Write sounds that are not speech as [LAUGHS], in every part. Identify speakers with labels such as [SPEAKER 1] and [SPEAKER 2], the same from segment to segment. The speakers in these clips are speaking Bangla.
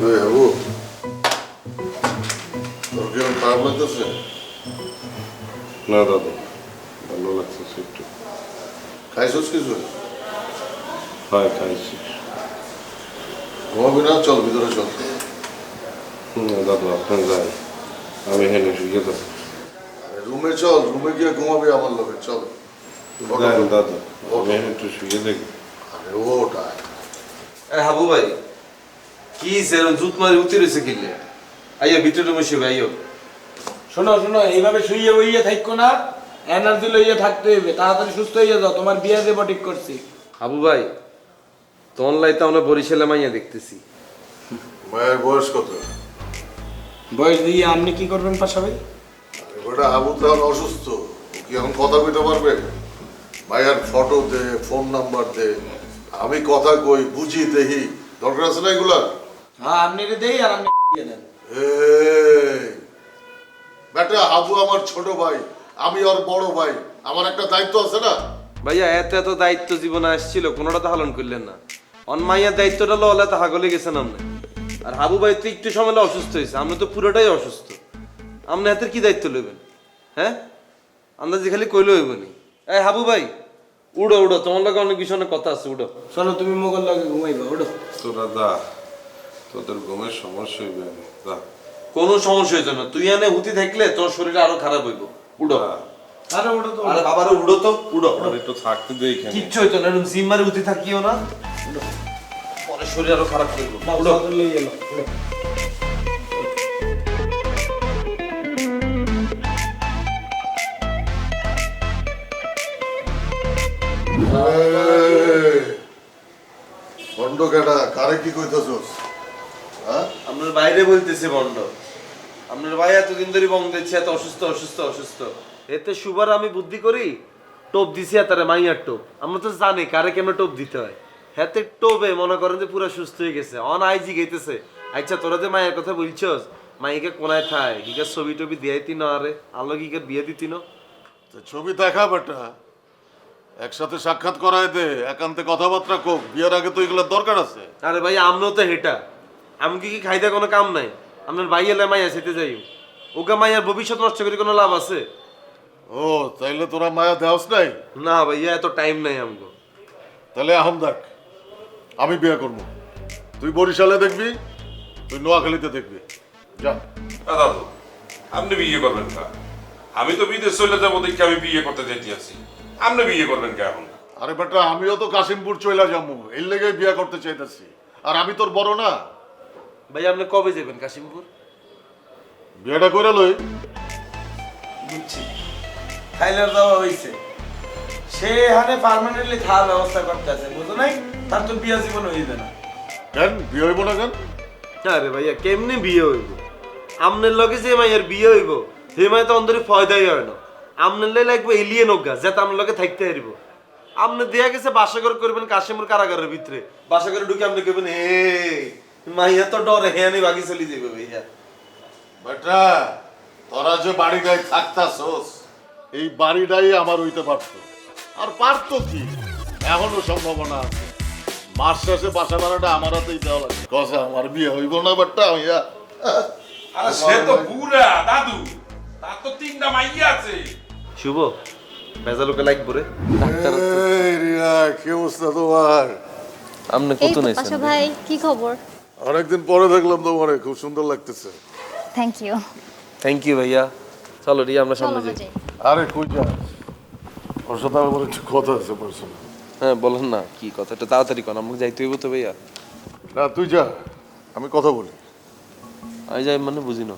[SPEAKER 1] বাবু। তোর কি খারাপ লাগতেছে?
[SPEAKER 2] না দাদা। ভালো লাগছে একটু
[SPEAKER 1] খাইছস কিছু?
[SPEAKER 2] হয় খাইছি।
[SPEAKER 1] ঘুমাবি না? চল ভিতরে চল।
[SPEAKER 2] না দাদা আপনার যাই। আমি হেনে শুয়ে যাব
[SPEAKER 1] রুমে চল রুমে গিয়ে ঘুমাবি আমার লোকে চল।
[SPEAKER 2] দাদা আমি একটু শুয়ে দেখি
[SPEAKER 1] আরে ওটা
[SPEAKER 3] এ হাবু ভাই কি সেরম জুত মারি উতি রয়েছে কিনলে? আইয়ো ভিতরে রুমে শুবে আইয়ো।
[SPEAKER 4] শোনো শোনো এইভাবে শুইয়ে বইয়ে থাকো না। এনার্জি লইয়ে থাকতে হইবে। তাড়াতাড়ি সুস্থ হয়ে যাও। তোমার বিয়ে দেবো ঠিক করছি।
[SPEAKER 3] হাবু ভাই তোর লাইতে আমরা বরিশালে মাইয়া দেখতেছি।
[SPEAKER 1] মায়ের বয়স কত?
[SPEAKER 4] বয়স দিয়ে আপনি কি করবেন পাশা ভাই?
[SPEAKER 1] ওটা হাবু তাহলে অসুস্থ। কি এখন কথা কইতে পারবে? ভাইয়ার ফটো দে ফোন নাম্বার দে। আমি কথা কই বুঝি দেহি দরকার আছে না এগুলা
[SPEAKER 4] হ্যাঁ আপনি রে দেই আর আপনি দিয়ে দেন।
[SPEAKER 1] বেটা হাবু আমার ছোট ভাই আমি ওর বড় ভাই আমার একটা দায়িত্ব আছে না?
[SPEAKER 3] ভাইয়া এত এত দায়িত্ব জীবনে আসছিল কোনোটা তো হালন করলেন না। অনমাইয়ার দায়িত্বটা ললে তো হাগলে গেছেন আপনি। আর হাবু ভাই তো একটু সময় অসুস্থ হয়েছে আমরা তো পুরোটাই অসুস্থ। আপনি হাতের কি দায়িত্ব লইবেন? হ্যাঁ? আন্দাজে খালি কইলে হইব নি। এই হাবু ভাই উড়ো উড়ো তোমার লাগে অনেক বিষয় অনেক কথা আছে উড়ো।
[SPEAKER 4] চলো তুমি মোগল লাগে ঘুমাইবা ওঠো
[SPEAKER 2] তো দাদা তোদের ঘুমের সমস্যা হইবে না
[SPEAKER 3] কোনো সমস্যা হইতো না। তুই এনে হুতি থাকলে তোর শরীর আরও খারাপ হইব। উড়ো।
[SPEAKER 4] আরে তো
[SPEAKER 3] আরে বাবারে উড়ো তো উড়ো।
[SPEAKER 2] আর একটু থাকতে দেই এখানে
[SPEAKER 3] কিচ্ছু হইতো না। এরকম জিম মারি হুতি থাকিও না। পরে শরীর আরও খারাপ
[SPEAKER 4] না
[SPEAKER 3] উড়ো।
[SPEAKER 1] কেটা কারে কি কইতেছস?
[SPEAKER 3] আপনার বাইরে বলতেছে বন্ড আপনার ভাই এতদিন ধরে বং দিচ্ছে এত অসুস্থ অসুস্থ অসুস্থ। এতে সুবার আমি বুদ্ধি করি টোপ দিছি তারে মাইয়ার টোপ। আমরা তো জানি কারে কেমন টোপ দিতে হয়। হাতে টোপে মনে করেন যে পুরো সুস্থ হয়ে গেছে। অন আইজি গেতেছে আচ্ছা তোরা যে মায়ের কথা বলছস মাইকে কোনায় থায় কিকে ছবি টবি দিয়ে দিতি না আরে আলো কিকে বিয়ে দিতি না?
[SPEAKER 1] তো ছবি দেখা বেটা। একসাথে সাক্ষাৎ করায় দে একান্তে কথাবার্তা কোক বিয়ের আগে তো এগুলোর দরকার আছে।
[SPEAKER 3] আরে ভাই আমরাও তো হেটা। আমি কি কি খাইতে কোনো কাম নাই? আপনার ভাই এলে মাইয়া সেতে যাই ওকে মাইয়ার ভবিষ্যৎ নষ্ট করে কোনো লাভ আছে?
[SPEAKER 1] ও তাইলে তোরা মায়া দেওয়াস নাই?
[SPEAKER 3] না ভাইয়া এত টাইম নাই আমগো
[SPEAKER 1] তাহলে আহম দেখ আমি বিয়ে করব। তুই বরিশালে দেখবি তুই নোয়াখালীতে দেখবি। যা।
[SPEAKER 5] দাদু আপনি বিয়ে করবেন না আমি তো বিদেশ চলে যাব দেখে আমি বিয়ে করতে যেতে আছি। আপনি বিয়ে করবেন কে এখন?
[SPEAKER 1] আরে বেটা আমিও তো কাশিমপুর চলে যাব। এর লেগে বিয়ে করতে চাইতেছি। আর আমি তোর বড় না?
[SPEAKER 3] ভাই আপনি কবে যাবেন কাশিমপুর?
[SPEAKER 1] বিয়েটা করে লই।
[SPEAKER 4] বুঝছি। থাইল্যান্ড যাওয়া হয়েছে সে এখানে পার্মানেন্টলি থাকার ব্যবস্থা করতে আছে বুঝো নাই? তার তো বিয়া জীবন হইবে না।
[SPEAKER 1] কেন? বিয়ে হইব না কেন?
[SPEAKER 3] আরে ভাইয়া কেমনে বিয়ে হইব? আমনের লগে যে মাইয়ার বিয়ে হইব হে মাই তো অন্তরে ফয়দাই হয় না। আমনের লাই লাগবে এলিয়েন অজ্ঞা যাতে আমার লগে থাকতে পারিব আপনি দেয়া গেছে বাসাঘর করবেন কাশিমুর কারাগারের ভিতরে। বাসাঘরে ঢুকে আপনি কইবেন হে মাইয়া তো ডরে হে আমি বাকি চলে যাবে ভাইয়া।
[SPEAKER 1] বেটা তোরা যে বাড়িটাই থাকতাছস এই বাড়িটাই আমার হইতে পারতো। আর পারতো কি? এখনও সম্ভাবনা আছে। মাস শেষে বাসা ভাড়াটা আমার হাতেই দেওয়া লাগবে কথা আমার বিয়ে হইব না বাট্টা হইয়া
[SPEAKER 5] আরে সে তো বুড়া দাদু। তার তো তিনটা মাইয়া আছে।
[SPEAKER 3] শুভ ভেজালোকে লাগবো রে ডাক্তার
[SPEAKER 1] এই রিয়া কি অবস্থা তোমার?
[SPEAKER 3] আপনি কত নাইছেন?
[SPEAKER 6] ভাই কি খবর?
[SPEAKER 1] অনেকদিন পরে দেখলাম তোমারে খুব সুন্দর লাগতেছে।
[SPEAKER 6] থ্যাংক ইউ
[SPEAKER 3] থ্যাংক ইউ ভাইয়া। চলো রিয়া আমরা সামনে যাই।
[SPEAKER 1] আরে কই যা? ওর সাথে আমার একটু কথা আছে পার্সোনাল
[SPEAKER 3] হ্যাঁ বলেন না কি কথা? এটা তাড়াতাড়ি কর আমাকে যাইতে হইব তো ভাইয়া।
[SPEAKER 1] না তুই যা আমি কথা বলি।
[SPEAKER 3] আমি যাই মানে বুঝি না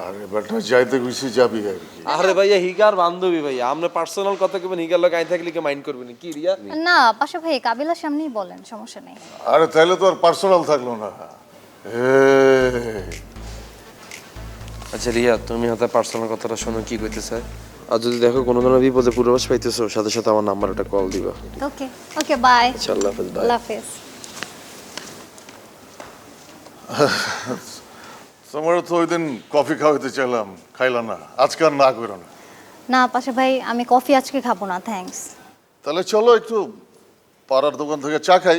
[SPEAKER 1] আরে বেটা যাইতে খুশি যাবি আর কি।
[SPEAKER 3] আরে ভাইয়া হিগার বান্ধবী ভাইয়া। আমরা পার্সোনাল কথা কেবেন হিগার লোক আই থাকলে কি মাইন্ড করবেন কি রিয়া?
[SPEAKER 6] না পাশা ভাই কাবিলার সামনেই বলেন সমস্যা নেই।
[SPEAKER 1] আরে তাহলে তো আর পার্সোনাল থাকল না।
[SPEAKER 3] আচ্ছা রিয়া তুমি হাতে পার্সোনাল কথাটা শোনো কি কইতে চাই আর যদি দেখো কোনো ধরনের বিপদে পূর্বাভাস পাইতেছো সাথে সাথে আমার নাম্বারটা কল দিবা।
[SPEAKER 6] ওকে ওকে বাই
[SPEAKER 3] আচ্ছা আল্লাহ হাফেজ বাই
[SPEAKER 6] আল্লাহ হাফেজ। [LAUGHS]
[SPEAKER 1] তোমার তো ওই দিন কফি খাওয়াইতে চাইলাম খাইলা না। আজকে আর না করো না।
[SPEAKER 6] না পাশা ভাই আমি কফি আজকে খাব না থ্যাঙ্কস
[SPEAKER 1] তাহলে চলো একটু পাড়ার দোকান থেকে চা খাই।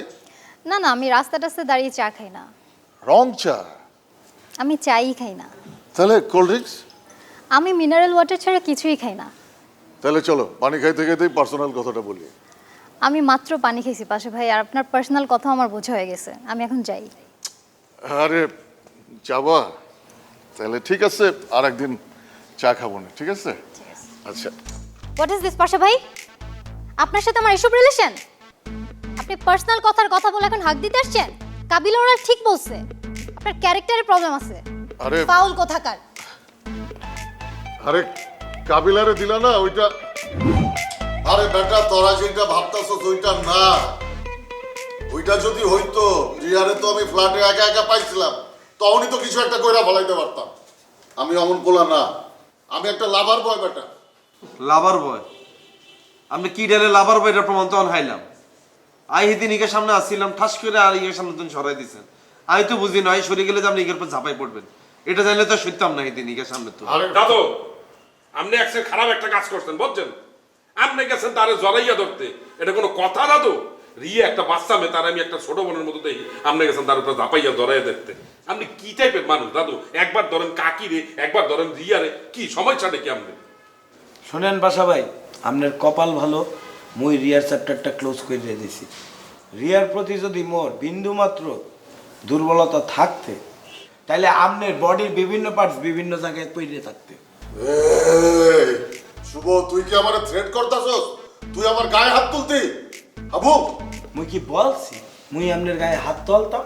[SPEAKER 6] না না আমি রাস্তা টাস্তায় দাঁড়িয়ে চা খাই না।
[SPEAKER 1] রং চা?
[SPEAKER 6] আমি চাই খাই না।
[SPEAKER 1] তাহলে কোল্ড ড্রিঙ্কস
[SPEAKER 6] আমি মিনারেল ওয়াটার ছাড়া কিছুই খাই না।
[SPEAKER 1] তাহলে চলো পানি খাইতে খাইতেই পার্সোনাল কথাটা বলি।
[SPEAKER 6] আমি মাত্র পানি খেয়েছি পাশে ভাই আর আপনার পার্সোনাল কথা আমার বোঝা হয়ে গেছে। আমি এখন যাই।
[SPEAKER 1] আরে যাবা? তাহলে ঠিক আছে আর একদিন চা খাব না ঠিক আছে? আচ্ছা।
[SPEAKER 6] হোয়াট ইজ দিস পাশা ভাই? আপনার সাথে আমার এসব রিলেশন আপনি পার্সোনাল কথার কথা বলে এখন হাক দিতে আসছেন? কাবিল ওরা ঠিক বলছে। আপনার ক্যারেক্টারের প্রবলেম আছে।
[SPEAKER 1] আরে
[SPEAKER 6] ফাউল কোথাকার?
[SPEAKER 1] আরে কাবিলারে দিলা না ওইটা আরে বেটা তোরা যেটা ভাবতাছস ওইটা না। ওইটা যদি হইতো রিয়ারে তো আমি ফ্ল্যাটে একা একা পাইছিলাম। তখনই তো কিছু একটা কইরা ফলাইতে পারতাম। আমি অমন পোলা না। আমি একটা লাভার বয় বেটা।
[SPEAKER 3] Lover boy? আপনি কি ডালে লাভার বয় এটা প্রমাণ তখন হাইলাম। আই হিদিন ইকের সামনে আসছিলাম ঠাস করে আর ইকের সামনে তুমি সরাই দিছেন। আমি তো বুঝি নয় সরে গেলে যে আপনি ইকের পর ঝাঁপাই পড়বেন। এটা জানলে তো সত্যম না হিদিন ইকের সামনে তো।
[SPEAKER 1] আরে
[SPEAKER 5] দাদু আপনি একসে খারাপ একটা কাজ করছেন বুঝছেন? আপনি গেছেন তারে জড়াইয়া ধরতে। এটা কোনো কথা দাদু? রিয়ে একটা বাচ্চা মেয়ে তার আমি একটা ছোট বোনের মতো দেখি। আপনি গেছেন তার উপরে ঝাপাইয়া ধরাইয়া দেখতে। আপনি কি টাইপের মানুষ দাদু? একবার ধরেন কাকি রে একবার ধরেন রিয়া রে কি সময় সমস্যাটা কি আপনি
[SPEAKER 4] শোনেন বাসা ভাই আপনার কপাল ভালো মুই রিয়ার চ্যাপ্টারটা ক্লোজ করে দিয়েছি রিয়ার প্রতি যদি মোর বিন্দু মাত্র দুর্বলতা থাকতে তাহলে আপনার বডির বিভিন্ন পার্টস বিভিন্ন জায়গায় পড়ে থাকতে।
[SPEAKER 1] শুভ তুই কি আমার থ্রেট করতাছস? তুই আমার গায়ে হাত তুলতি? আবু
[SPEAKER 4] মুই কি বলছি? মুই আপনার গায়ে হাত তুলতাম?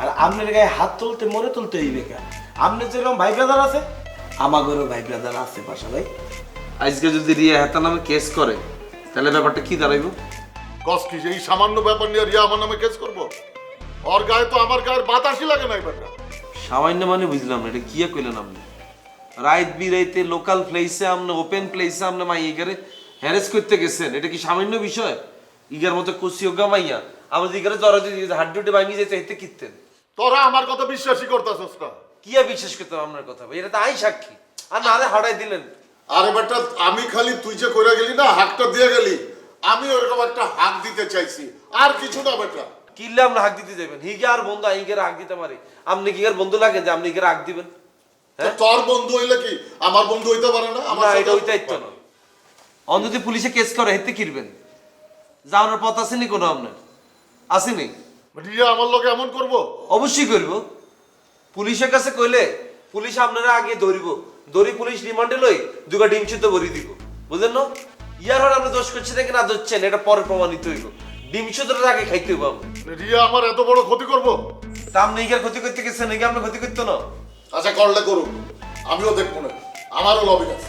[SPEAKER 4] আর আপনার গায়ে হাত তুলতে মরে তুলতে হইবে কেন আপনার যেরকম ভাই ব্রাদার আছে আমাদেরও ভাই ব্রাদার আছে বাসা ভাই।
[SPEAKER 3] আজকে যদি রিয়া হেতা নামে কেস করে তাহলে ব্যাপারটা কি দাঁড়াইব?
[SPEAKER 1] কস কি এই সামান্য ব্যাপার নিয়ে রিয়া আমার নামে কেস করব? ওর গায়ে তো আমার গায়ের বাতাসই লাগে না বেটা
[SPEAKER 3] সামান্য মানে বুঝলাম না এটা কি কইলেন আপনি? রাইত বিরাইতে লোকাল প্লেসে আপনি ওপেন প্লেসে আপনি মাই করে হ্যারেস করতে গেছেন এটা কি সামান্য বিষয়? ইগার মতো কুসিয়োগা মাইয়া। আমাদের ইগারে জ্বর যদি হাড্ডুটে ভাঙি যেতে হেতে কিনতেন
[SPEAKER 1] তোরা আমার কথা বিশ্বাসই করতাছস না।
[SPEAKER 3] কি আর বিশ্বাস করতাম আপনার কথা ভাই? এটা তো আই সাক্ষী। আর না হারাই দিলেন।
[SPEAKER 1] আরে বেটা আমি খালি তুই যে কইরা গেলি না হাকটা দিয়ে গেলি আমি ওরকম একটা হাক দিতে চাইছি। আর কিছু না বেটা।
[SPEAKER 3] কিনলে আপনি হাক দিতে যাবেন? হিগে আর বন্ধু আইগের হাক দিতে পারে? আপনি কি আর বন্ধু লাগে যে আপনি ইগের হাক দিবেন?
[SPEAKER 1] তো তোর বন্ধু হইলে কি? আমার বন্ধু হইতে পারে না? আমার সাথে-
[SPEAKER 3] এটা ওই না। অন যদি পুলিশে কেস করে হেতে কিরবেন? যাওয়ানোর পথ আসেনি কোনো আপনার? আসেনি?
[SPEAKER 1] রিয়া আমার লোকে এমন করব?
[SPEAKER 3] অবশ্যই করব। পুলিশের কাছে কইলে পুলিশ আপনারা আগে ধরিব। ধরি পুলিশ রিমান্ডে লই দুগা ডিম সিদ্ধ ভরি দিব। বুঝলেন না? ইয়ার হর আপনি দোষ করছে দেখে না ধরছেন? এটা পরে প্রমাণিত হইব। ডিম সিদ্ধটা আগে খাইতে হইব আপনি
[SPEAKER 1] রিয়া আমার এত বড় ক্ষতি করব?
[SPEAKER 3] তা আপনি ইগার ক্ষতি করতে গেছেন নাকি আপনি ক্ষতি করতো না?
[SPEAKER 1] আচ্ছা করলে করুক। আমিও দেখব না। আমারও লবিং আছে।